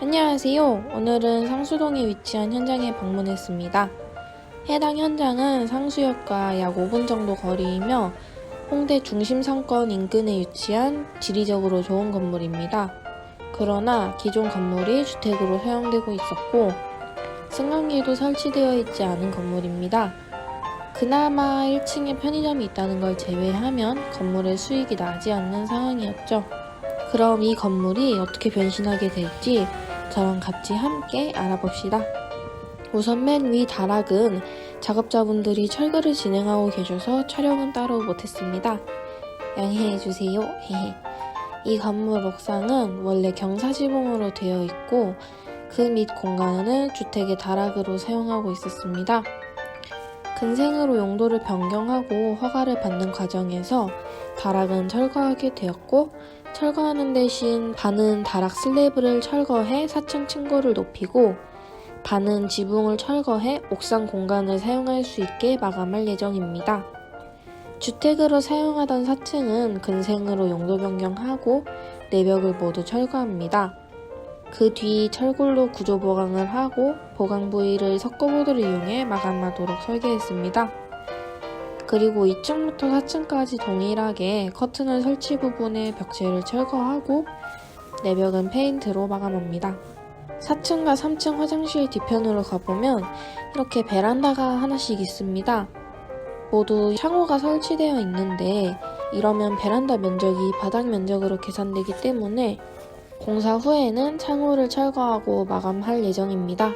안녕하세요. 오늘은 상수동에 위치한 현장에 방문했습니다. 해당 현장은 상수역과 약 5분 정도 거리이며 홍대 중심 상권 인근에 위치한 지리적으로 좋은 건물입니다. 그러나 기존 건물이 주택으로 사용되고 있었고 승강기도 설치되어 있지 않은 건물입니다. 그나마 1층에 편의점이 있다는 걸 제외하면 건물의 수익이 나지 않는 상황이었죠. 그럼 이 건물이 어떻게 변신하게 될지 저랑 같이 함께 알아봅시다. 우선 맨 위 다락은 작업자분들이 철거를 진행하고 계셔서 촬영은 따로 못했습니다. 양해해주세요. 이 건물 옥상은 원래 경사지붕으로 되어 있고 그 밑 공간은 주택의 다락으로 사용하고 있었습니다. 근생으로 용도를 변경하고 허가를 받는 과정에서 다락은 철거하게 되었고 철거하는 대신 반은 다락 슬래브를 철거해 4층 층고를 높이고 반은 지붕을 철거해 옥상 공간을 사용할 수 있게 마감할 예정입니다. 주택으로 사용하던 4층은 근생으로 용도 변경하고 내벽을 모두 철거합니다. 그 뒤 철골로 구조 보강을 하고 보강 부위를 석고보드를 이용해 마감하도록 설계했습니다. 그리고 2층부터 4층까지 동일하게 커튼을 설치 부분에 벽체를 철거하고 내벽은 페인트로 마감합니다. 4층과 3층 화장실 뒤편으로 가보면 이렇게 베란다가 하나씩 있습니다. 모두 창호가 설치되어 있는데 이러면 베란다 면적이 바닥 면적으로 계산되기 때문에 공사 후에는 창호를 철거하고 마감할 예정입니다.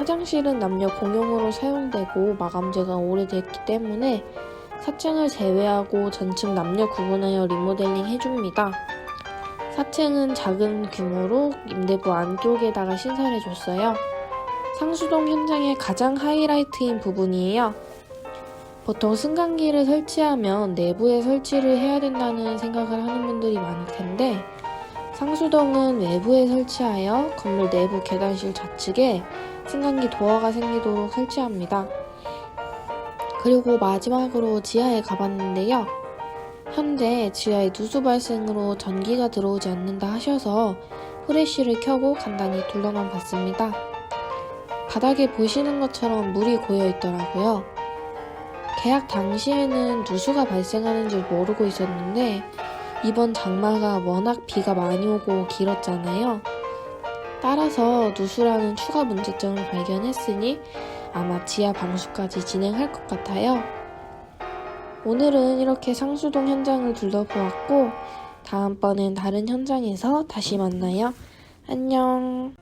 화장실은 남녀 공용으로 사용되고 마감재가 오래됐기 때문에 4층을 제외하고 전층 남녀 구분하여 리모델링 해줍니다. 4층은 작은 규모로 임대부 안쪽에다가 신설해줬어요. 상수동 현장의 가장 하이라이트인 부분이에요. 보통 승강기를 설치하면 내부에 설치를 해야 된다는 생각을 하는 분들이 많을 텐데 상수동은 외부에 설치하여 건물 내부 계단실 좌측에 승강기 도어가 생기도록 설치합니다. 그리고 마지막으로 지하에 가봤는데요. 현재 지하에 누수 발생으로 전기가 들어오지 않는다 하셔서 후레쉬를 켜고 간단히 둘러만 봤습니다. 바닥에 보시는 것처럼 물이 고여 있더라고요. 계약 당시에는 누수가 발생하는 줄 모르고 있었는데 이번 장마가 워낙 비가 많이 오고 길었잖아요. 따라서 누수라는 추가 문제점을 발견했으니 아마 지하 방수까지 진행할 것 같아요. 오늘은 이렇게 상수동 현장을 둘러보았고 다음번엔 다른 현장에서 다시 만나요. 안녕.